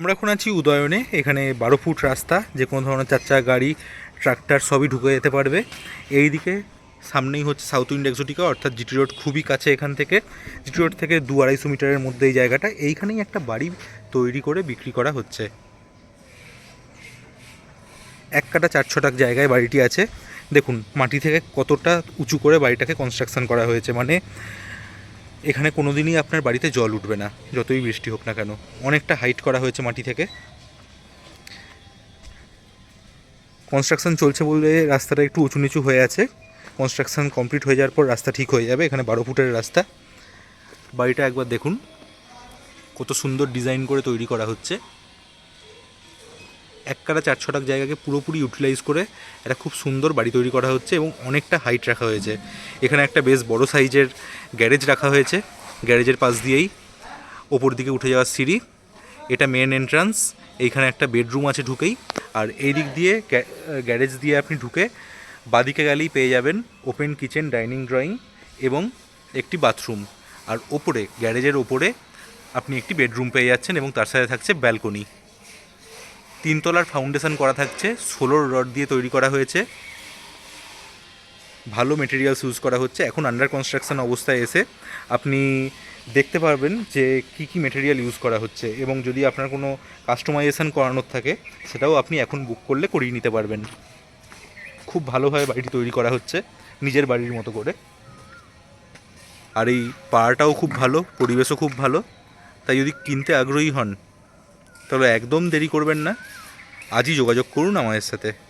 আমরা এখন আছি উদয়নে, এখানে বারো ফুট রাস্তা, যে কোনো ধরনের চার চাকা গাড়ি, ট্রাক্টর সবই ঢুকে যেতে পারবে। এই দিকে সামনেই হচ্ছে সাউথ উইন্ড এক্সোটিকা অর্থাৎ জিটি রোড খুবই কাছে এখান থেকে। জিটি রোড থেকে দু আড়াইশো মিটারের মধ্যে এই জায়গাটা, এইখানেই একটা বাড়ি তৈরি করে বিক্রি করা হচ্ছে। এক কাটা চার ছটাক জায়গায় বাড়িটি আছে। দেখুন, মাটি থেকে কতটা উঁচু করে বাড়িটাকে কনস্ট্রাকশন করা হয়েছে। মানে এখানে কোনো দিনই আপনার বাড়িতে জল উঠবে না, যতই বৃষ্টি হোক না কেন। অনেকটা হাইট করা হয়েছে মাটি থেকে। কনস্ট্রাকশন চলছে বলে রাস্তাটা একটু উঁচু নিচু হয়ে আছে। কনস্ট্রাকশন কমপ্লিট হয়ে যাওয়ার পর রাস্তা ঠিক হয়ে যাবে, এখানে বারো ফুটের রাস্তা। বাড়িটা একবার দেখুন। কত সুন্দর ডিজাইন করে তৈরি করা হচ্ছে। এক কাটা চার ছটাক জায়গাকে পুরোপুরি ইউটিলাইজ করে একটা খুব সুন্দর বাড়ি তৈরি করা হচ্ছে এবং অনেকটা হাইট রাখা হয়েছে। এখানে একটা বেশ বড় সাইজের গ্যারেজ রাখা হয়েছে। গ্যারেজের পাশ দিয়েই ওপর দিকে উঠে যাওয়ার সিঁড়ি। এটা মেন এন্ট্রান্স এইখানে একটা বেডরুম আছে ঢুকেই। আর এই দিক দিয়ে গ্যা- গ্যারেজ দিয়ে আপনি ঢুকে বাদিকে গেলেই পেয়ে যাবেন ওপেন কিচেন ডাইনিং ড্রয়িং এবং একটি বাথরুম আর ওপরে গ্যারেজের ওপরে আপনি একটি বেডরুম পেয়ে যাচ্ছেন এবং তার সাথে থাকছে ব্যালকনি তিনতলার ফাউন্ডেশন করা থাকছে, ষোলোর রড দিয়ে তৈরি করা হয়েছে। ভালো মেটেরিয়ালস ইউজ করা হচ্ছে। এখন আন্ডার কনস্ট্রাকশন অবস্থায় এসে আপনি দেখতে পারবেন যে কি কি মেটেরিয়াল ইউজ করা হচ্ছে এবং যদি আপনার কোনো কাস্টমাইজেশন করানোর থাকে, সেটাও আপনি এখন বুক করলে করিয়ে নিতে পারবেন। খুব ভালোভাবে বাড়িটি তৈরি করা হচ্ছে, নিজের বাড়ির মতো করে। আর এই পাড়াটাও খুব ভালো, পরিবেশও খুব ভালো। তাই যদি কিনতে আগ্রহী হন তাহলে একদম দেরি করবেন না। আজই যোগাযোগ করুন আমাদের সাথে।